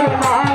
আমার মা